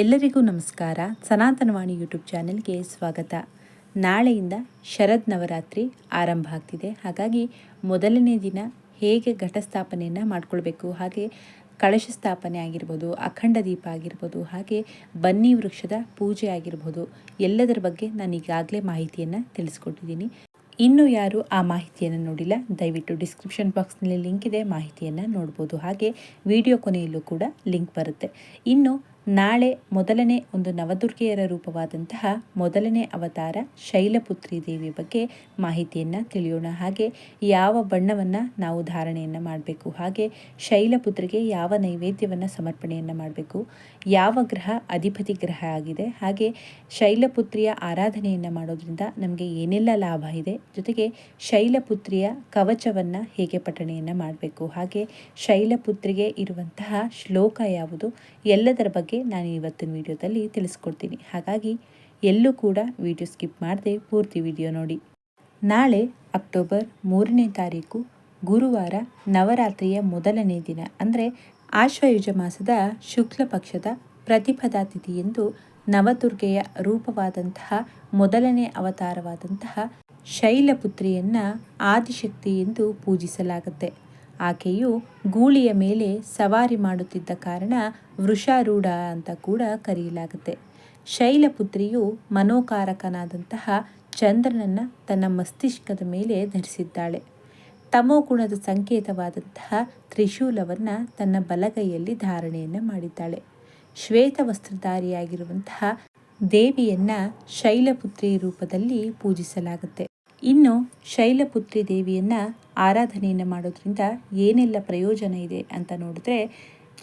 ಎಲ್ಲರಿಗೂ ನಮಸ್ಕಾರ. ಸನಾತನವಾಣಿ ಯೂಟ್ಯೂಬ್ ಚಾನೆಲ್ಗೆ ಸ್ವಾಗತ. ನಾಳೆಯಿಂದ ಶರದ್ ನವರಾತ್ರಿ ಆರಂಭ ಆಗ್ತಿದೆ. ಹಾಗಾಗಿ ಮೊದಲನೇ ದಿನ ಹೇಗೆ ಘಟಸ್ಥಾಪನೆಯನ್ನು ಮಾಡಿಕೊಳ್ಬೇಕು, ಹಾಗೆ ಕಳಶ ಸ್ಥಾಪನೆ ಆಗಿರ್ಬೋದು, ಅಖಂಡ ದೀಪ ಆಗಿರ್ಬೋದು, ಹಾಗೆ ಬನ್ನಿ ವೃಕ್ಷದ ಪೂಜೆ ಆಗಿರ್ಬೋದು, ಎಲ್ಲದರ ಬಗ್ಗೆ ನಾನು ಈಗಾಗಲೇ ಮಾಹಿತಿಯನ್ನು ತಿಳಿಸ್ಕೊಟ್ಟಿದ್ದೀನಿ. ಇನ್ನು ಯಾರು ಆ ಮಾಹಿತಿಯನ್ನು ನೋಡಿಲ್ಲ, ದಯವಿಟ್ಟು ಡಿಸ್ಕ್ರಿಪ್ಷನ್ ಬಾಕ್ಸ್ನಲ್ಲಿ ಲಿಂಕ್ ಇದೆ, ಮಾಹಿತಿಯನ್ನು ನೋಡ್ಬೋದು. ಹಾಗೆ ವಿಡಿಯೋ ಕೊನೆಯಲ್ಲೂ ಕೂಡ ಲಿಂಕ್ ಬರುತ್ತೆ. ಇನ್ನು ನಾಳೆ ಮೊದಲನೇ ಒಂದು ನವದುರ್ಗೆಯರ ರೂಪವಾದಂತಹ ಮೊದಲನೇ ಅವತಾರ ಶೈಲಪುತ್ರಿ ದೇವಿ ಬಗ್ಗೆ ಮಾಹಿತಿಯನ್ನು ತಿಳಿಯೋಣ. ಹಾಗೆ ಯಾವ ಬಣ್ಣವನ್ನು ನಾವು ಧಾರಣೆಯನ್ನು ಮಾಡಬೇಕು, ಹಾಗೆ ಶೈಲಪುತ್ರಿಗೆ ಯಾವ ನೈವೇದ್ಯವನ್ನು ಸಮರ್ಪಣೆಯನ್ನು ಮಾಡಬೇಕು, ಯಾವ ಗ್ರಹ ಅಧಿಪತಿ ಗ್ರಹ ಆಗಿದೆ, ಹಾಗೆ ಶೈಲಪುತ್ರಿಯ ಆರಾಧನೆಯನ್ನು ಮಾಡೋದ್ರಿಂದ ನಮಗೆ ಏನೆಲ್ಲ ಲಾಭ ಇದೆ, ಜೊತೆಗೆ ಶೈಲಪುತ್ರಿಯ ಕವಚವನ್ನು ಹೇಗೆ ಪಠಣೆಯನ್ನು ಮಾಡಬೇಕು, ಹಾಗೆ ಶೈಲಪುತ್ರಿಗೆ ಇರುವಂತಹ ಶ್ಲೋಕ ಯಾವುದು, ಎಲ್ಲದರ ಬಗ್ಗೆ ನಾನು ಇವತ್ತಿನ ವಿಡಿಯೋದಲ್ಲಿ ತಿಳಿಸ್ಕೊಡ್ತೀನಿ. ಹಾಗಾಗಿ ಎಲ್ಲೂ ಕೂಡ ವಿಡಿಯೋ ಸ್ಕಿಪ್ ಮಾಡದೆ ಪೂರ್ತಿ ವಿಡಿಯೋ ನೋಡಿ. ನಾಳೆ ಅಕ್ಟೋಬರ್ ಮೂರನೇ ತಾರೀಕು, ಗುರುವಾರ ನವರಾತ್ರಿಯ ಮೊದಲನೇ ದಿನ, ಅಂದರೆ ಆಶ್ವಯುಜ ಮಾಸದ ಶುಕ್ಲ ಪಕ್ಷದ ಪ್ರತಿಪದಾ ಎಂದು ನವದುರ್ಗೆಯ ರೂಪವಾದಂತಹ ಮೊದಲನೇ ಅವತಾರವಾದಂತಹ ಶೈಲಪುತ್ರಿಯನ್ನು ಆದಿಶಕ್ತಿ ಎಂದು ಪೂಜಿಸಲಾಗುತ್ತೆ. ಆಕೆಯು ಗೂಳಿಯ ಮೇಲೆ ಸವಾರಿ ಮಾಡುತ್ತಿದ್ದ ಕಾರಣ ವೃಷಾರೂಢ ಅಂತ ಕೂಡ ಕರೆಯಲಾಗುತ್ತೆ. ಶೈಲಪುತ್ರಿಯು ಮನೋಕಾರಕನಾದಂತಹ ಚಂದ್ರನನ್ನು ತನ್ನ ಮಸ್ತಿಷ್ಕದ ಮೇಲೆ ಧರಿಸಿದ್ದಾಳೆ. ತಮೋಗುಣದ ಸಂಕೇತವಾದಂತಹ ತ್ರಿಶೂಲವನ್ನು ತನ್ನ ಬಲಗೈಯಲ್ಲಿ ಧಾರಣೆಯನ್ನು ಮಾಡಿದ್ದಾಳೆ. ಶ್ವೇತ ವಸ್ತ್ರಧಾರಿಯಾಗಿರುವಂತಹ ದೇವಿಯನ್ನು ಶೈಲಪುತ್ರಿ ರೂಪದಲ್ಲಿ ಪೂಜಿಸಲಾಗುತ್ತೆ. ಇನ್ನು ಶೈಲಪುತ್ರಿ ದೇವಿಯನ್ನು ಆರಾಧನೆಯನ್ನು ಮಾಡೋದ್ರಿಂದ ಏನೆಲ್ಲ ಪ್ರಯೋಜನ ಇದೆ ಅಂತ ನೋಡಿದ್ರೆ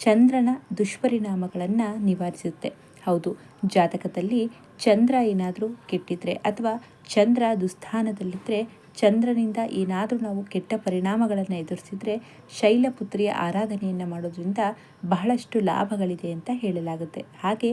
ಚಂದ್ರನ ದುಷ್ಪರಿಣಾಮಗಳನ್ನು ನಿವಾರಿಸುತ್ತೆ. ಹೌದು, ಜಾತಕದಲ್ಲಿ ಚಂದ್ರ ಏನಾದರೂ ಕೆಟ್ಟಿದ್ರೆ ಅಥವಾ ಚಂದ್ರ ದುಸ್ಥಾನದಲ್ಲಿದ್ದರೆ ಚಂದ್ರನಿಂದ ಏನಾದರೂ ನಾವು ಕೆಟ್ಟ ಪರಿಣಾಮಗಳನ್ನು ಎದುರಿಸಿದ್ರೆ ಶೈಲಪುತ್ರಿಯ ಆರಾಧನೆಯನ್ನು ಮಾಡೋದ್ರಿಂದ ಬಹಳಷ್ಟು ಲಾಭಗಳಿದೆ ಅಂತ ಹೇಳಲಾಗುತ್ತೆ. ಹಾಗೆ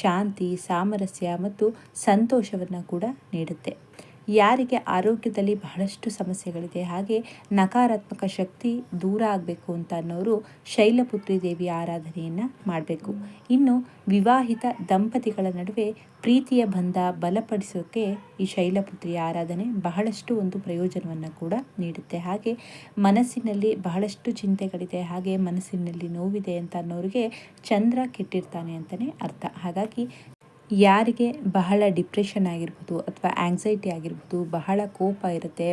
ಶಾಂತಿ, ಸಾಮರಸ್ಯ ಮತ್ತು ಸಂತೋಷವನ್ನು ಕೂಡ ನೀಡುತ್ತೆ. ಯಾರಿಗೆ ಆರೋಗ್ಯದಲ್ಲಿ ಬಹಳಷ್ಟು ಸಮಸ್ಯೆಗಳಿದೆ, ಹಾಗೆ ನಕಾರಾತ್ಮಕ ಶಕ್ತಿ ದೂರ ಆಗಬೇಕು ಅಂತ ಅನ್ನೋರು ಶೈಲಪುತ್ರಿ ದೇವಿಯ ಆರಾಧನೆಯನ್ನು ಮಾಡಬೇಕು. ಇನ್ನು ವಿವಾಹಿತ ದಂಪತಿಗಳ ನಡುವೆ ಪ್ರೀತಿಯ ಬಂಧ ಬಲಪಡಿಸೋಕ್ಕೆ ಈ ಶೈಲಪುತ್ರಿಯ ಆರಾಧನೆ ಬಹಳಷ್ಟು ಒಂದು ಪ್ರಯೋಜನವನ್ನು ಕೂಡ ನೀಡುತ್ತೆ. ಹಾಗೆ ಮನಸ್ಸಿನಲ್ಲಿ ಬಹಳಷ್ಟು ಚಿಂತೆಗಳಿದೆ, ಹಾಗೆ ಮನಸ್ಸಿನಲ್ಲಿ ನೋವಿದೆ ಅಂತ ಅನ್ನೋರಿಗೆ ಚಂದ್ರ ಕೆಟ್ಟಿರ್ತಾನೆ ಅಂತಲೇ ಅರ್ಥ. ಹಾಗಾಗಿ ಯಾರಿಗೆ ಬಹಳ ಡಿಪ್ರೆಷನ್ ಆಗಿರ್ಬೋದು ಅಥವಾ ಆ್ಯಂಗ್ಸೈಟಿ ಆಗಿರ್ಬೋದು, ಬಹಳ ಕೋಪ ಇರುತ್ತೆ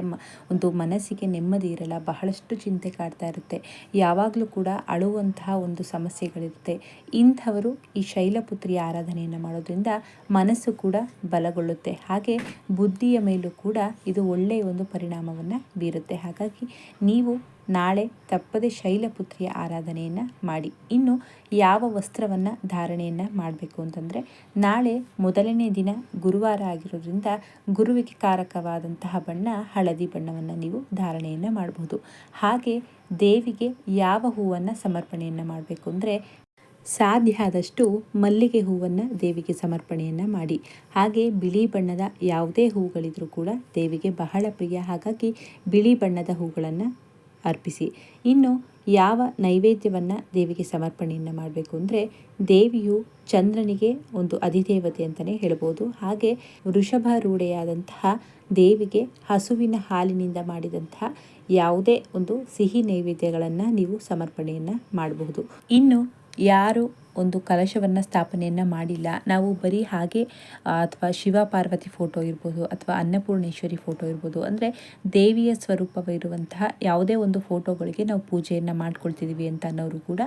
ಒಂದು ಮನಸ್ಸಿಗೆ ನೆಮ್ಮದಿ ಇರಲ್ಲ, ಬಹಳಷ್ಟು ಚಿಂತೆ ಕಾಡ್ತಾ ಇರುತ್ತೆ. ಯಾವಾಗಲೂ ಕೂಡ ಅಳುವಂತಹ ಒಂದು ಸಮಸ್ಯೆಗಳಿರುತ್ತೆ. ಇಂಥವರು ಈ ಶೈಲಪುತ್ರಿಯ ಆರಾಧನೆಯನ್ನು ಮಾಡೋದ್ರಿಂದ ಮನಸ್ಸು ಕೂಡ ಬಲಗೊಳ್ಳುತ್ತೆ. ಹಾಗೆ ಬುದ್ಧಿಯ ಮೇಲೂ ಕೂಡ ಇದು ಒಳ್ಳೆಯ ಒಂದು ಪರಿಣಾಮವನ್ನು ಬೀರುತ್ತೆ. ಹಾಗಾಗಿ ನೀವು ನಾಳೆ ತಪ್ಪದೆ ಶೈಲಪುತ್ರಿಯ ಆರಾಧನೆಯನ್ನು ಮಾಡಿ. ಇನ್ನು ಯಾವ ವಸ್ತ್ರವನ್ನು ಧಾರಣೆಯನ್ನು ಮಾಡಬೇಕು ಅಂತಂದರೆ, ನಾಳೆ ಮೊದಲನೇ ದಿನ ಗುರುವಾರ ಆಗಿರೋದ್ರಿಂದ ಗುರುವಿಗೆ ಕಾರಕವಾದಂತಹ ಬಣ್ಣ, ಹಳದಿ ಬಣ್ಣವನ್ನು ನೀವು ಧಾರಣೆಯನ್ನು ಮಾಡಬಹುದು ಹಾಗೆ ದೇವಿಗೆ ಯಾವ ಹೂವನ್ನು ಸಮರ್ಪಣೆಯನ್ನು ಮಾಡಬೇಕು ಅಂದರೆ, ಸಾಧ್ಯ ಆದಷ್ಟು ಮಲ್ಲಿಗೆ ಹೂವನ್ನು ದೇವಿಗೆ ಸಮರ್ಪಣೆಯನ್ನು ಮಾಡಿ. ಹಾಗೆ ಬಿಳಿ ಬಣ್ಣದ ಯಾವುದೇ ಹೂಗಳಿದ್ರೂ ಕೂಡ ದೇವಿಗೆ ಬಹಳ ಪ್ರಿಯ. ಹಾಗಾಗಿ ಬಿಳಿ ಬಣ್ಣದ ಹೂಗಳನ್ನು ಅರ್ಪಿಸಿ. ಇನ್ನು ಯಾವ ನೈವೇದ್ಯವನ್ನು ದೇವಿಗೆ ಸಮರ್ಪಣೆಯನ್ನು ಮಾಡಬೇಕು ಅಂದರೆ ದೇವಿಯು ಚಂದ್ರನಿಗೆ ಒಂದು ಅಧಿದೇವತೆ ಅಂತಲೇ ಹೇಳ್ಬೋದು. ಹಾಗೆ ವೃಷಭಾರೂಢೆಯಾದಂತಹ ದೇವಿಗೆ ಹಸುವಿನ ಹಾಲಿನಿಂದ ಮಾಡಿದಂತಹ ಯಾವುದೇ ಒಂದು ಸಿಹಿ ನೈವೇದ್ಯಗಳನ್ನು ನೀವು ಸಮರ್ಪಣೆಯನ್ನು ಮಾಡಬಹುದು. ಇನ್ನು ಯಾರು ಒಂದು ಕಲಶವನ್ನು ಸ್ಥಾಪನೆಯನ್ನು ಮಾಡಿಲ್ಲ. ನಾವು ಬರೀ ಹಾಗೆ ಅಥವಾ ಶಿವ ಪಾರ್ವತಿ ಫೋಟೋ ಇರ್ಬೋದು, ಅಥವಾ ಅನ್ನಪೂರ್ಣೇಶ್ವರಿ ಫೋಟೋ ಇರ್ಬೋದು, ಅಂದರೆ ದೇವಿಯ ಸ್ವರೂಪವಿರುವಂತಹ ಯಾವುದೇ ಒಂದು ಫೋಟೋಗಳಿಗೆ ನಾವು ಪೂಜೆಯನ್ನು ಮಾಡ್ಕೊಳ್ತಿದ್ದೀವಿ ಅಂತ ಅನ್ನೋರು ಕೂಡ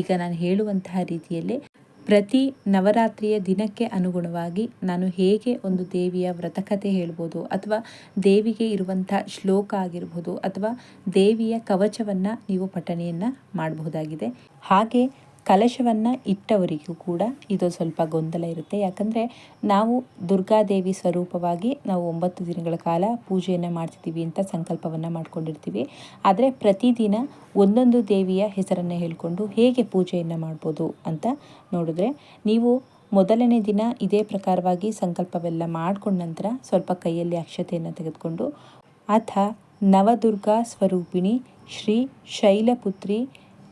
ಈಗ ನಾನು ಹೇಳುವಂತಹ ರೀತಿಯಲ್ಲಿ ಪ್ರತಿ ನವರಾತ್ರಿಯ ದಿನಕ್ಕೆ ಅನುಗುಣವಾಗಿ ನಾನು ಹೇಗೆ ಒಂದು ದೇವಿಯ ವ್ರತಕತೆ ಹೇಳ್ಬೋದು, ಅಥವಾ ದೇವಿಗೆ ಇರುವಂಥ ಶ್ಲೋಕ ಆಗಿರ್ಬೋದು, ಅಥವಾ ದೇವಿಯ ಕವಚವನ್ನು ನೀವು ಪಠಣೆಯನ್ನು ಮಾಡಬಹುದಾಗಿದೆ. ಹಾಗೆ ಕಲಶವನ್ನು ಇಟ್ಟವರಿಗೂ ಕೂಡ ಇದು ಸ್ವಲ್ಪ ಗೊಂದಲ ಇರುತ್ತೆ. ಯಾಕಂದರೆ ನಾವು ದುರ್ಗಾದೇವಿ ಸ್ವರೂಪವಾಗಿ ನಾವು ಒಂಬತ್ತು ದಿನಗಳ ಕಾಲ ಪೂಜೆಯನ್ನು ಮಾಡ್ತಿದ್ದೀವಿ ಅಂತ ಸಂಕಲ್ಪವನ್ನು ಮಾಡ್ಕೊಂಡಿರ್ತೀವಿ. ಆದರೆ ಪ್ರತಿದಿನ ಒಂದೊಂದು ದೇವಿಯ ಹೆಸರನ್ನು ಹೇಳಿಕೊಂಡು ಹೇಗೆ ಪೂಜೆಯನ್ನು ಮಾಡ್ಬೋದು ಅಂತ ನೋಡಿದ್ರೆ ನೀವು ಮೊದಲನೇ ದಿನ ಇದೇ ಪ್ರಕಾರವಾಗಿ ಸಂಕಲ್ಪವೆಲ್ಲ ಮಾಡಿಕೊಂಡ ನಂತರ ಸ್ವಲ್ಪ ಕೈಯಲ್ಲಿ ಅಕ್ಷತೆಯನ್ನು ತೆಗೆದುಕೊಂಡು ಅಥ ನವದುರ್ಗಾ ಸ್ವರೂಪಿಣಿ ಶ್ರೀ ಶೈಲಪುತ್ರಿ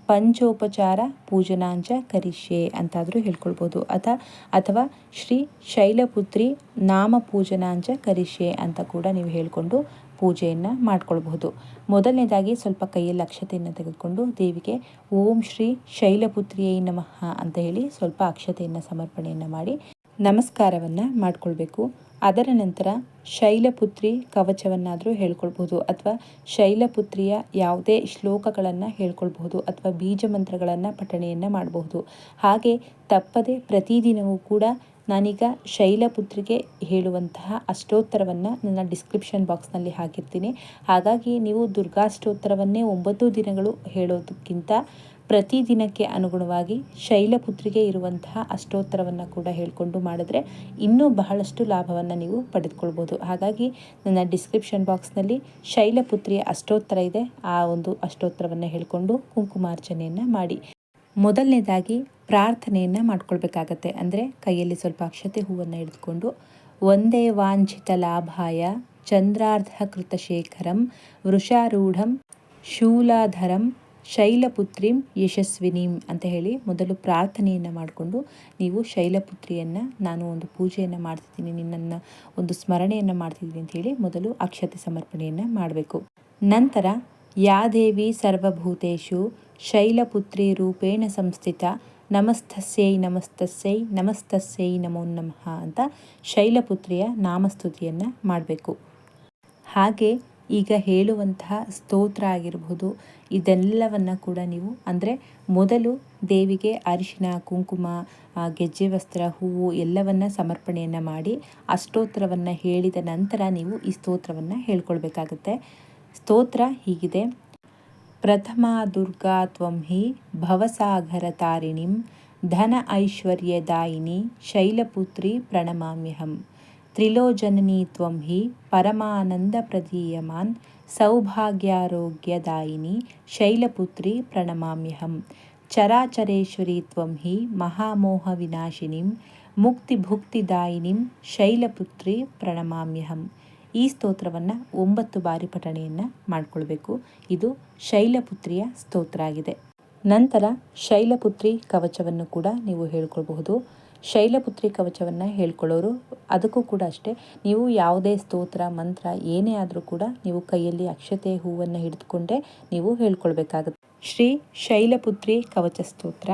ಪಂಚೋಪಚಾರ ಪೂಜನಾಂಚ ಕರಿಷ್ಯೆ ಅಂತಾದರೂ ಹೇಳ್ಕೊಳ್ಬೋದು. ಅಥ ಅಥವಾ ಶ್ರೀ ಶೈಲಪುತ್ರಿ ನಾಮ ಪೂಜನಾಂಚ ಕರಿಷ್ಯೆ ಅಂತ ಕೂಡ ನೀವು ಹೇಳಿಕೊಂಡು ಪೂಜೆಯನ್ನು ಮಾಡ್ಕೊಳ್ಬಹುದು. ಮೊದಲನೇದಾಗಿ ಸ್ವಲ್ಪ ಕೈಯಲ್ಲಿ ಅಕ್ಷತೆಯನ್ನು ತೆಗೆದುಕೊಂಡು ದೇವಿಗೆ ಓಂ ಶ್ರೀ ಶೈಲಪುತ್ರಿಯೈ ನಮಃ ಅಂತ ಹೇಳಿ ಸ್ವಲ್ಪ ಅಕ್ಷತೆಯನ್ನು ಸಮರ್ಪಣೆಯನ್ನು ಮಾಡಿ ನಮಸ್ಕಾರವನ್ನು ಮಾಡಿಕೊಳ್ಬೇಕು. ಅದರ ನಂತರ ಶೈಲಪುತ್ರಿ ಕವಚವನ್ನಾದರೂ ಹೇಳ್ಕೊಳ್ಬಹುದು ಅಥವಾ ಶೈಲಪುತ್ರಿಯ ಯಾವುದೇ ಶ್ಲೋಕಗಳನ್ನು ಹೇಳ್ಕೊಳ್ಬಹುದು ಅಥವಾ ಬೀಜ ಮಂತ್ರಗಳನ್ನು ಪಠಣೆಯನ್ನು ಮಾಡಬಹುದು. ಹಾಗೆ ತಪ್ಪದೆ ಪ್ರತಿದಿನವೂ ಕೂಡ ನಾನೀಗ ಶೈಲಪುತ್ರಿಗೆ ಹೇಳುವಂತಹ ಅಷ್ಟೋತ್ತರವನ್ನು ನನ್ನ ಡಿಸ್ಕ್ರಿಪ್ಷನ್ ಬಾಕ್ಸ್ನಲ್ಲಿ ಹಾಕಿರ್ತೀನಿ. ಹಾಗಾಗಿ ನೀವು ದುರ್ಗಾಷ್ಟೋತ್ತರವನ್ನೇ ಒಂಬತ್ತು ದಿನಗಳು ಹೇಳೋದಕ್ಕಿಂತ ಪ್ರತಿದಿನಕ್ಕೆ ಅನುಗುಣವಾಗಿ ಶೈಲಪುತ್ರಿಗೆ ಇರುವಂತಹ ಅಷ್ಟೋತ್ತರವನ್ನು ಕೂಡ ಹೇಳಿಕೊಂಡು ಮಾಡಿದ್ರೆ ಇನ್ನೂ ಬಹಳಷ್ಟು ಲಾಭವನ್ನು ನೀವು ಪಡೆದುಕೊಳ್ಬೋದು. ಹಾಗಾಗಿ ನನ್ನ ಡಿಸ್ಕ್ರಿಪ್ಷನ್ ಬಾಕ್ಸ್ನಲ್ಲಿ ಶೈಲಪುತ್ರಿಯ ಅಷ್ಟೋತ್ತರ ಇದೆ. ಆ ಒಂದು ಅಷ್ಟೋತ್ತರವನ್ನು ಹೇಳಿಕೊಂಡು ಕುಂಕುಮಾರ್ಚನೆಯನ್ನು ಮಾಡಿ. ಮೊದಲನೇದಾಗಿ ಪ್ರಾರ್ಥನೆಯನ್ನು ಮಾಡ್ಕೊಳ್ಬೇಕಾಗತ್ತೆ. ಅಂದರೆ ಕೈಯಲ್ಲಿ ಸ್ವಲ್ಪ ಅಕ್ಷತೆ ಹೂವನ್ನು ಹಿಡಿದುಕೊಂಡು ಒಂದೇ ವಾಂಛಿತ ಲಾಭಾಯ ಚಂದ್ರಾರ್ಧ ಕೃತಶೇಖರಂ ವೃಷಾರೂಢಂ ಶೂಲಾಧರಂ ಶೈಲಪುತ್ರಿಂ ಯಶಸ್ವಿನಿಂ ಅಂತ ಹೇಳಿ ಮೊದಲು ಪ್ರಾರ್ಥನೆಯನ್ನು ಮಾಡಿಕೊಂಡು ನೀವು ಶೈಲಪುತ್ರಿಯನ್ನು ನಾನು ಒಂದು ಪೂಜೆಯನ್ನು ಮಾಡ್ತಿದ್ದೀನಿ, ನಿನ್ನನ್ನು ಒಂದು ಸ್ಮರಣೆಯನ್ನು ಮಾಡ್ತಿದ್ದೀನಿ ಅಂತ ಹೇಳಿ ಮೊದಲು ಅಕ್ಷತೆ ಸಮರ್ಪಣೆಯನ್ನು ಮಾಡಬೇಕು. ನಂತರ ಯಾ ದೇವಿ ಸರ್ವಭೂತೇಶು ಶೈಲಪುತ್ರಿ ರೂಪೇಣ ಸಂಸ್ಥಿತ ನಮಸ್ತಸ್ಯೈ ನಮಸ್ತಸ್ಯೈ ನಮಸ್ತಸ್ಯೈ ನಮೋ ನಮಃ ಅಂತ ಶೈಲಪುತ್ರಿಯ ನಾಮಸ್ತುತಿಯನ್ನು ಮಾಡಬೇಕು. ಹಾಗೆ ಈಗ ಹೇಳುವಂತಹ ಸ್ತೋತ್ರ ಆಗಿರಬಹುದು ಇದೆಲ್ಲವನ್ನು ಕೂಡ ನೀವು ಅಂದರೆ ಮೊದಲು ದೇವಿಗೆ ಅರಿಶಿನ, ಕುಂಕುಮ ಗೆಜ್ಜೆ ವಸ್ತ್ರ, ಹೂವು ಎಲ್ಲವನ್ನ ಸಮರ್ಪಣೆಯನ್ನು ಮಾಡಿ ಅಷ್ಟೋತ್ರವನ್ನು ಹೇಳಿದ ನಂತರ ನೀವು ಈ ಸ್ತೋತ್ರವನ್ನು ಹೇಳ್ಕೊಳ್ಬೇಕಾಗತ್ತೆ. ಸ್ತೋತ್ರ ಹೀಗಿದೆ. ಪ್ರಥಮ ದುರ್ಗಾ ತ್ವಂ ಹಿ ಭವಸಾಗರ ತಾರಿಣಿಂ ಧನ ಐಶ್ವರ್ಯದಾಯಿನಿ ಶೈಲಪುತ್ರಿ ಪ್ರಣಮಾಮ್ಯಹಂ. ತ್ರಿಲೋಜನನಿ ತ್ವಂ ಹಿ ಪರಮಾನಂದ ಪ್ರದೀಯಮಾನ್ ಸೌಭಾಗ್ಯಾರೋಗ್ಯದಾಯಿನಿ ಶೈಲಪುತ್ರಿ ಪ್ರಣಮಾಮ್ಯಹಂ. ಚರಾಚರೇಶ್ವರಿ ತ್ವಂ ಹಿ ಮಹಾಮೋಹ ವಿನಾಶಿನಿಂ ಮುಕ್ತಿಭುಕ್ತಿದಾಯಿನಿಂ ಶೈಲಪುತ್ರಿ ಪ್ರಣಮಾಮ್ಯಹಂ. ಈ ಸ್ತೋತ್ರವನ್ನು ಒಂಬತ್ತು ಬಾರಿ ಪಠಣೆಯನ್ನು ಮಾಡಿಕೊಳ್ಬೇಕು. ಇದು ಶೈಲಪುತ್ರಿಯ ಸ್ತೋತ್ರ ಆಗಿದೆ. ನಂತರ ಶೈಲಪುತ್ರಿ ಕವಚವನ್ನು ಕೂಡ ನೀವು ಹೇಳ್ಕೊಳ್ಬಹುದು. ಶೈಲಪುತ್ರಿ ಕವಚವನ್ನು ಹೇಳ್ಕೊಳ್ಳೋರು. ಅದಕ್ಕೂ ಕೂಡ ಅಷ್ಟೇ, ನೀವು ಯಾವುದೇ ಸ್ತೋತ್ರ, ಮಂತ್ರ ಏನೇ ಆದರೂ ಕೂಡ ನೀವು ಕೈಯಲ್ಲಿ ಅಕ್ಷತೆ ಹೂವನ್ನು ಹಿಡಿದುಕೊಂಡೇ ನೀವು ಹೇಳ್ಕೊಳ್ಬೇಕಾಗುತ್ತೆ. ಶ್ರೀ ಶೈಲಪುತ್ರಿ ಕವಚ ಸ್ತೋತ್ರ.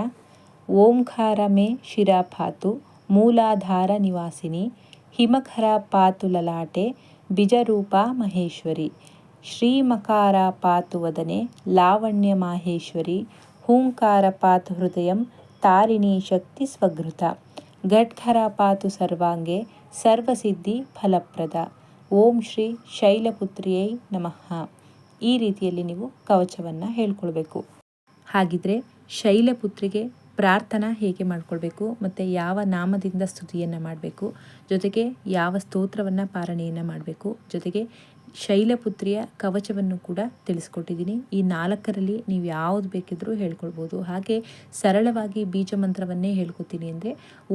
ಓಂಕಾರ ಮೇ ಶಿರಾಪಾತು ಮೂಲಾಧಾರ ನಿವಾಸಿನಿ, ಹಿಮಖರ ಪಾತು ಲಲಾಟೆ, ಬಿಜರೂಪ ಮಹೇಶ್ವರಿ ಶ್ರೀಮಕಾರ ಪಾತು ವದನೆ, ಲಾವಣ್ಯ ಮಾಹೇಶ್ವರಿ, ಹೂಂಕಾರ ಪಾತು ಹೃದಯಂ, ತಾರಿಣಿ ಶಕ್ತಿ ಸ್ವಗೃತ ಘಟ್ಖರ ಪಾತು ಸರ್ವಾಂಗೆ ಸರ್ವಸಿದ್ಧಿ ಫಲಪ್ರದ. ಓಂ ಶ್ರೀ ಶೈಲಪುತ್ರಿಯೈ ನಮಃ. ಈ ರೀತಿಯಲ್ಲಿ ನೀವು ಕವಚವನ್ನು ಹೇಳ್ಕೊಳ್ಬೇಕು. ಹಾಗಿದ್ರೆ ಶೈಲಪುತ್ರಿಗೆ ಪ್ರಾರ್ಥನಾ ಹೇಗೆ ಮಾಡಿಕೊಳ್ಬೇಕು, ಮತ್ತು ಯಾವ ನಾಮದಿಂದ ಸ್ತುತಿಯನ್ನು ಮಾಡಬೇಕು, ಜೊತೆಗೆ ಯಾವ ಸ್ತೋತ್ರವನ್ನು ಪಾರಣೆಯನ್ನು ಮಾಡಬೇಕು, ಜೊತೆಗೆ ಶೈಲಪುತ್ರಿಯ ಕವಚವನ್ನು ಕೂಡ ತಿಳಿಸ್ಕೊಟ್ಟಿದ್ದೀನಿ. ಈ ನಾಲ್ಕರಲ್ಲಿ ನೀವು ಯಾವುದು ಬೇಕಿದ್ರೂ ಹೇಳ್ಕೊಳ್ಬೋದು. ಹಾಗೆ ಸರಳವಾಗಿ ಬೀಜ ಮಂತ್ರವನ್ನೇ ಹೇಳ್ಕೊತೀನಿ ಅಂದರೆ,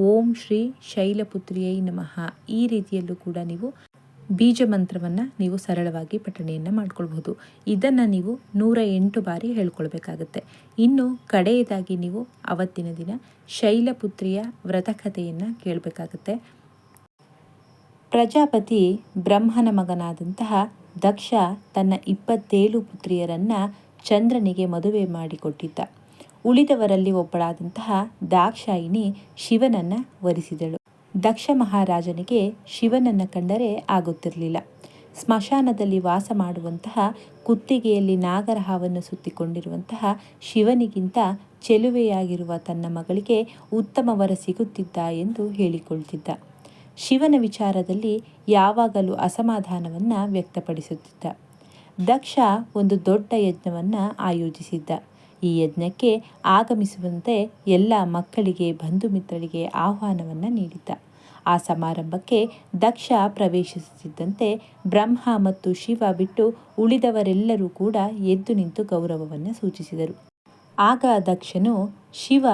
ಓಂ ಶ್ರೀ ಶೈಲಪುತ್ರಿಯೈ ನಮಃ. ಈ ರೀತಿಯಲ್ಲೂ ಕೂಡ ನೀವು ಬೀಜ ಮಂತ್ರವನ್ನು ನೀವು ಸರಳವಾಗಿ ಪಠಣೆಯನ್ನು ಮಾಡ್ಕೊಳ್ಬಹುದು ಇದನ್ನು ನೀವು ನೂರ ಎಂಟು ಬಾರಿ ಹೇಳ್ಕೊಳ್ಬೇಕಾಗತ್ತೆ. ಇನ್ನು ಕಡೆಯದಾಗಿ ನೀವು ಅವತ್ತಿನ ದಿನ ಶೈಲಪುತ್ರಿಯ ವ್ರತಕಥೆಯನ್ನು ಕೇಳಬೇಕಾಗತ್ತೆ. ಪ್ರಜಾಪತಿ ಬ್ರಹ್ಮನ ಮಗನಾದಂತಹ ದಕ್ಷ ತನ್ನ ಇಪ್ಪತ್ತೇಳು ಪುತ್ರಿಯರನ್ನ ಚಂದ್ರನಿಗೆ ಮದುವೆ ಮಾಡಿಕೊಟ್ಟಿದ್ದ. ಉಳಿದವರಲ್ಲಿ ಒಬ್ಬಳಾದಂತಹ ದಾಕ್ಷಾಯಿನಿ ಶಿವನನ್ನ ವರಿಸಿದಳು. ದಕ್ಷ ಮಹಾರಾಜನಿಗೆ ಶಿವನನ್ನ ಕಂಡರೆ ಆಗುತ್ತಿರಲಿಲ್ಲ. ಸ್ಮಶಾನದಲ್ಲಿ ವಾಸ ಮಾಡುವಂತಹ ಕುತ್ತಿಗೆಯಲ್ಲಿ ನಾಗರಹಾವನ್ನು ಸುತ್ತಿಕೊಂಡಿರುವಂತಹ ಶಿವನಿಗಿಂತ ಚೆಲುವೆಯಾಗಿರುವ ತನ್ನ ಮಗಳಿಗೆ ಉತ್ತಮ ವರ ಸಿಗುತ್ತಿದ್ದ ಎಂದು ಹೇಳಿಕೊಳ್ತಿದ್ದ. ಶಿವನ ವಿಚಾರದಲ್ಲಿ ಯಾವಾಗಲೂ ಅಸಮಾಧಾನವನ್ನು ವ್ಯಕ್ತಪಡಿಸುತ್ತಿದ್ದ. ದಕ್ಷ ಒಂದು ದೊಡ್ಡ ಯಜ್ಞವನ್ನು ಆಯೋಜಿಸಿದ್ದ. ಈ ಯಜ್ಞಕ್ಕೆ ಆಗಮಿಸುವಂತೆ ಎಲ್ಲ ಮಕ್ಕಳಿಗೆ ಬಂಧು ಮಿತ್ರರಿಗೆ ಆಹ್ವಾನವನ್ನು ನೀಡಿದ್ದ. ಆ ಸಮಾರಂಭಕ್ಕೆ ದಕ್ಷ ಪ್ರವೇಶಿಸುತ್ತಿದ್ದಂತೆ ಬ್ರಹ್ಮ ಮತ್ತು ಶಿವ ಬಿಟ್ಟು ಉಳಿದವರೆಲ್ಲರೂ ಕೂಡ ಎದ್ದು ನಿಂತು ಗೌರವವನ್ನು ಸೂಚಿಸಿದರು. ಆಗ ದಕ್ಷನು ಶಿವ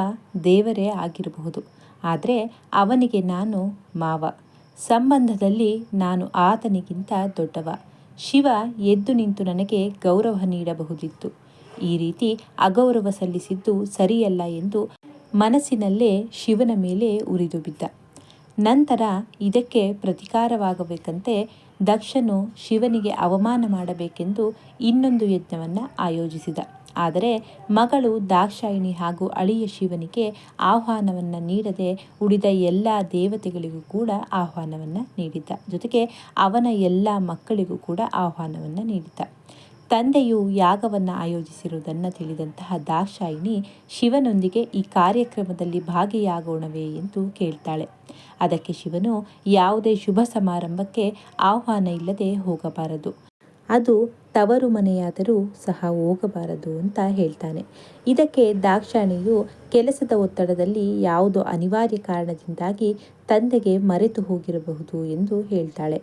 ದೇವರೇ ಆಗಿರಬಹುದು. ಆದರೆ ಅವನಿಗೆ ನಾನು ಮಾವ. ಸಂಬಂಧದಲ್ಲಿ ನಾನು ಆತನಿಗಿಂತ ದೊಡ್ಡವ. ಶಿವ ಎದ್ದು ನಿಂತು ನನಗೆ ಗೌರವ ನೀಡಬಹುದಿತ್ತು. ಈ ರೀತಿ ಅಗೌರವ ಸಲ್ಲಿಸಿದ್ದು ಸರಿಯಲ್ಲ ಎಂದು ಮನಸ್ಸಿನಲ್ಲೇ ಶಿವನ ಮೇಲೆ ಉರಿದು ಬಿದ್ದ. ನಂತರ ಇದಕ್ಕೆ ಪ್ರತಿಕಾರವಾಗಬೇಕಂತೆ ದಕ್ಷನು ಶಿವನಿಗೆ ಅವಮಾನ ಮಾಡಬೇಕೆಂದು ಇನ್ನೊಂದು ಯಜ್ಞವನ್ನು ಆಯೋಜಿಸಿದ. ಆದರೆ ಮಗಳು ದಾಕ್ಷಾಯಿಣಿ ಹಾಗೂ ಅಳಿಯ ಶಿವನಿಗೆ ಆಹ್ವಾನವನ್ನು ನೀಡದೆ ಉಳಿದ ಎಲ್ಲ ದೇವತೆಗಳಿಗೂ ಕೂಡ ಆಹ್ವಾನವನ್ನು ನೀಡಿದ್ದ. ಜೊತೆಗೆ ಅವನ ಎಲ್ಲ ಮಕ್ಕಳಿಗೂ ಕೂಡ ಆಹ್ವಾನವನ್ನು ನೀಡಿದ್ದ. ತಂದೆಯು ಯಾಗವನ್ನು ಆಯೋಜಿಸಿರುವುದನ್ನು ತಿಳಿದಂತಹ ದಾಕ್ಷಾಯಿಣಿ ಶಿವನೊಂದಿಗೆ ಈ ಕಾರ್ಯಕ್ರಮದಲ್ಲಿ ಭಾಗಿಯಾಗೋಣವೇ ಎಂದು ಕೇಳ್ತಾಳೆ. ಅದಕ್ಕೆ ಶಿವನು ಯಾವುದೇ ಶುಭ ಸಮಾರಂಭಕ್ಕೆ ಆಹ್ವಾನ ಇಲ್ಲದೆ ಹೋಗಬಾರದು. ಅದು ತವರು ಮನೆಯಾದರೂ ಸಹ ಹೋಗಬಾರದು ಅಂತ ಹೇಳ್ತಾನೆ. ಇದಕ್ಕೆ ದಾಕ್ಷಾಣಿಯು ಕೆಲಸದ ಒತ್ತಡದಲ್ಲಿ ಯಾವುದೋ ಅನಿವಾರ್ಯ ಕಾರಣದಿಂದಾಗಿ ತಂದೆಗೆ ಮರೆತು ಹೋಗಿರಬಹುದು ಎಂದು ಹೇಳ್ತಾಳೆ.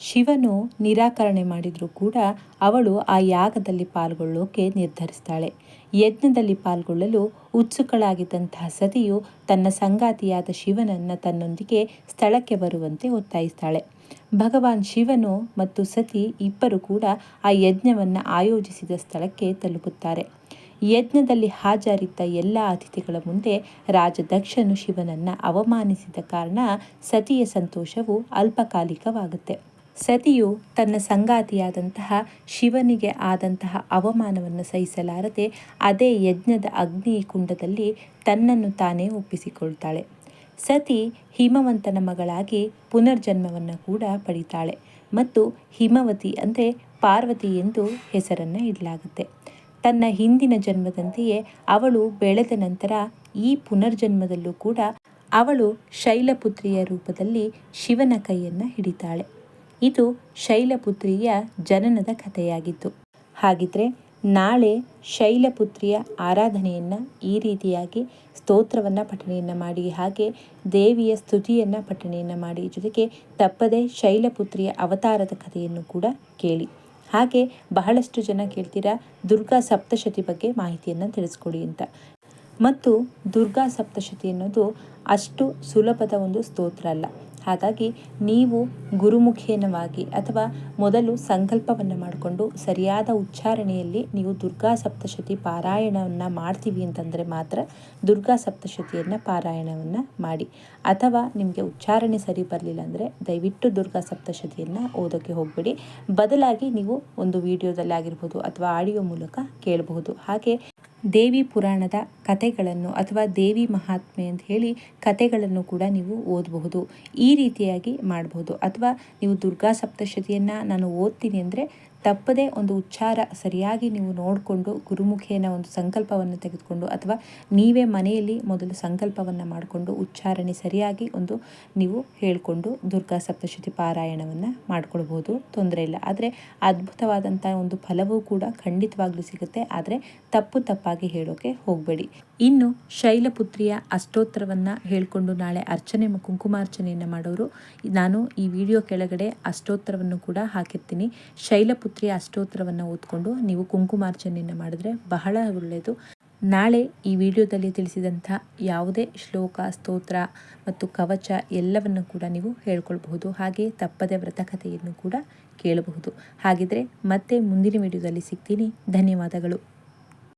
ಶಿವನು ನಿರಾಕರಣೆ ಮಾಡಿದರೂ ಕೂಡ ಅವಳು ಆ ಯಾಗದಲ್ಲಿ ಪಾಲ್ಗೊಳ್ಳೋಕೆ ನಿರ್ಧರಿಸ್ತಾಳೆ. ಯಜ್ಞದಲ್ಲಿ ಪಾಲ್ಗೊಳ್ಳಲು ಉತ್ಸುಕಳಾಗಿದ್ದಂತಹ ಸತಿಯು ತನ್ನ ಸಂಗಾತಿಯಾದ ಶಿವನನ್ನು ತನ್ನೊಂದಿಗೆ ಸ್ಥಳಕ್ಕೆ ಬರುವಂತೆ ಒತ್ತಾಯಿಸ್ತಾಳೆ. ಭಗವಾನ್ ಶಿವನು ಮತ್ತು ಸತಿ ಇಬ್ಬರು ಕೂಡ ಆ ಯಜ್ಞವನ್ನು ಆಯೋಜಿಸಿದ ಸ್ಥಳಕ್ಕೆ ತಲುಪುತ್ತಾರೆ. ಯಜ್ಞದಲ್ಲಿ ಹಾಜರಿದ್ದ ಎಲ್ಲ ಅತಿಥಿಗಳ ಮುಂದೆ ರಾಜದಕ್ಷನು ಶಿವನನ್ನು ಅವಮಾನಿಸಿದ ಕಾರಣ ಸತಿಯ ಸಂತೋಷವು ಅಲ್ಪಕಾಲಿಕವಾಗುತ್ತೆ. ಸತಿಯು ತನ್ನ ಸಂಗಾತಿಯಾದಂತಹ ಶಿವನಿಗೆ ಆದಂತಹ ಅವಮಾನವನ್ನು ಸಹಿಸಲಾರದೆ ಅದೇ ಯಜ್ಞದ ಅಗ್ನಿ ಕುಂಡದಲ್ಲಿ ತನ್ನನ್ನು ತಾನೇ ಒಪ್ಪಿಸಿಕೊಳ್ತಾಳೆ. ಸತಿ ಹಿಮವಂತನ ಮಗಳಾಗಿ ಪುನರ್ಜನ್ಮವನ್ನು ಕೂಡ ಪಡಿತಾಳೆ ಮತ್ತು ಹಿಮವತಿ ಅಂದರೆ ಪಾರ್ವತಿ ಎಂದು ಹೆಸರನ್ನು ಇಡಲಾಗುತ್ತೆ. ತನ್ನ ಹಿಂದಿನ ಜನ್ಮದಂತೆಯೇ ಅವಳು ಬೆಳೆದ ನಂತರ ಈ ಪುನರ್ಜನ್ಮದಲ್ಲೂ ಕೂಡ ಅವಳು ಶೈಲಪುತ್ರಿಯ ರೂಪದಲ್ಲಿ ಶಿವನ ಕೈಯನ್ನು ಹಿಡಿತಾಳೆ. ಇದು ಶೈಲಪುತ್ರಿಯ ಜನನದ ಕಥೆಯಾಗಿತ್ತು. ಹಾಗಿದ್ರೆ ನಾಳೆ ಶೈಲಪುತ್ರಿಯ ಆರಾಧನೆಯನ್ನು ಈ ರೀತಿಯಾಗಿ ಸ್ತೋತ್ರವನ್ನು ಪಠಣೆಯನ್ನು ಮಾಡಿ, ಹಾಗೆ ದೇವಿಯ ಸ್ತುತಿಯನ್ನು ಪಠಣೆಯನ್ನು ಮಾಡಿ. ಜೊತೆಗೆ ತಪ್ಪದೆ ಶೈಲಪುತ್ರಿಯ ಅವತಾರದ ಕಥೆಯನ್ನು ಕೂಡ ಕೇಳಿ. ಹಾಗೆ ಬಹಳಷ್ಟು ಜನ ಕೇಳ್ತೀರಾ ದುರ್ಗಾ ಸಪ್ತಶತಿ ಬಗ್ಗೆ ಮಾಹಿತಿಯನ್ನು ತಿಳಿಸ್ಕೊಡಿ ಅಂತ. ಮತ್ತು ದುರ್ಗಾ ಸಪ್ತಶತಿ ಅನ್ನೋದು ಅಷ್ಟು ಸುಲಭದ ಒಂದು ಸ್ತೋತ್ರ ಅಲ್ಲ. ಹಾಗಾಗಿ ನೀವು ಗುರುಮುಖೇನವಾಗಿ ಅಥವಾ ಮೊದಲು ಸಂಕಲ್ಪವನ್ನು ಮಾಡಿಕೊಂಡು ಸರಿಯಾದ ಉಚ್ಚಾರಣೆಯಲ್ಲಿ ನೀವು ದುರ್ಗಾ ಸಪ್ತಶತಿ ಪಾರಾಯಣವನ್ನು ಮಾಡ್ತೀವಿ ಅಂತಂದರೆ ಮಾತ್ರ ದುರ್ಗಾ ಸಪ್ತಶತಿಯನ್ನು ಪಾರಾಯಣವನ್ನು ಮಾಡಿ. ಅಥವಾ ನಿಮಗೆ ಉಚ್ಚಾರಣೆ ಸರಿ ಬರಲಿಲ್ಲ ಅಂದರೆ ದಯವಿಟ್ಟು ದುರ್ಗಾ ಸಪ್ತಶತಿಯನ್ನು ಓದೋಕ್ಕೆ ಹೋಗಬೇಡಿ. ಬದಲಾಗಿ ನೀವು ಒಂದು ವಿಡಿಯೋದಲ್ಲಿ ಆಗಿರ್ಬೋದು ಅಥವಾ ಆಡಿಯೋ ಮೂಲಕ ಕೇಳಬಹುದು. ಹಾಗೆ ದೇವಿ ಪುರಾಣದ ಕಥೆಗಳನ್ನು ಅಥವಾ ದೇವಿ ಮಹಾತ್ಮೆ ಅಂತ ಹೇಳಿ ಕಥೆಗಳನ್ನು ಕೂಡ ನೀವು ಓದಬಹುದು. ಈ ರೀತಿಯಾಗಿ ಮಾಡಬಹುದು. ಅಥವಾ ನೀವು ದುರ್ಗಾ ಸಪ್ತಶತಿಯನ್ನು ನಾನು ಓದ್ತೀನಿ ಅಂದರೆ ತಪ್ಪದೇ ಒಂದು ಉಚ್ಚಾರ ಸರಿಯಾಗಿ ನೀವು ನೋಡಿಕೊಂಡು ಗುರುಮುಖೇನ ಒಂದು ಸಂಕಲ್ಪವನ್ನು ತೆಗೆದುಕೊಂಡು ಅಥವಾ ನೀವೇ ಮನೆಯಲ್ಲಿ ಮೊದಲು ಸಂಕಲ್ಪವನ್ನು ಮಾಡಿಕೊಂಡು ಉಚ್ಚಾರಣೆ ಸರಿಯಾಗಿ ಒಂದು ನೀವು ಹೇಳಿಕೊಂಡು ದುರ್ಗಾ ಸಪ್ತಶತಿ ಪಾರಾಯಣವನ್ನು ಮಾಡಿಕೊಳ್ಬೋದು, ತೊಂದರೆ ಇಲ್ಲ. ಆದರೆ ಅದ್ಭುತವಾದಂಥ ಒಂದು ಫಲವೂ ಕೂಡ ಖಂಡಿತವಾಗ್ಲೂ ಸಿಗುತ್ತೆ. ಆದರೆ ತಪ್ಪು ತಪ್ಪಾಗಿ ಹೇಳೋಕ್ಕೆ ಹೋಗಬೇಡಿ. ಇನ್ನು ಶೈಲಪುತ್ರಿಯ ಅಷ್ಟೋತ್ತರವನ್ನು ಹೇಳಿಕೊಂಡು ನಾಳೆ ಅರ್ಚನೆ ಕುಂಕುಮಾರ್ಚನೆಯನ್ನು ಮಾಡೋರು. ನಾನು ಈ ವಿಡಿಯೋ ಕೆಳಗಡೆ ಅಷ್ಟೋತ್ತರವನ್ನು ಕೂಡ ಹಾಕಿರ್ತೀನಿ. ಶೈಲಪುತ್ರಿಯ ಅಷ್ಟೋತ್ತರವನ್ನು ಓದ್ಕೊಂಡು ನೀವು ಕುಂಕುಮಾರ್ಚನೆಯನ್ನು ಮಾಡಿದ್ರೆ ಬಹಳ ಒಳ್ಳೆಯದು. ನಾಳೆ ಈ ವಿಡಿಯೋದಲ್ಲಿ ತಿಳಿಸಿದಂಥ ಯಾವುದೇ ಶ್ಲೋಕ, ಸ್ತೋತ್ರ ಮತ್ತು ಕವಚ ಎಲ್ಲವನ್ನು ಕೂಡ ನೀವು ಹೇಳ್ಕೊಳ್ಬಹುದು. ಹಾಗೆ ತಪ್ಪದೆ ವ್ರತಕಥೆಯನ್ನು ಕೂಡ ಕೇಳಬಹುದು. ಹಾಗಿದ್ರೆ ಮತ್ತೆ ಮುಂದಿನ ವಿಡಿಯೋದಲ್ಲಿ ಸಿಗ್ತೀನಿ. ಧನ್ಯವಾದಗಳು.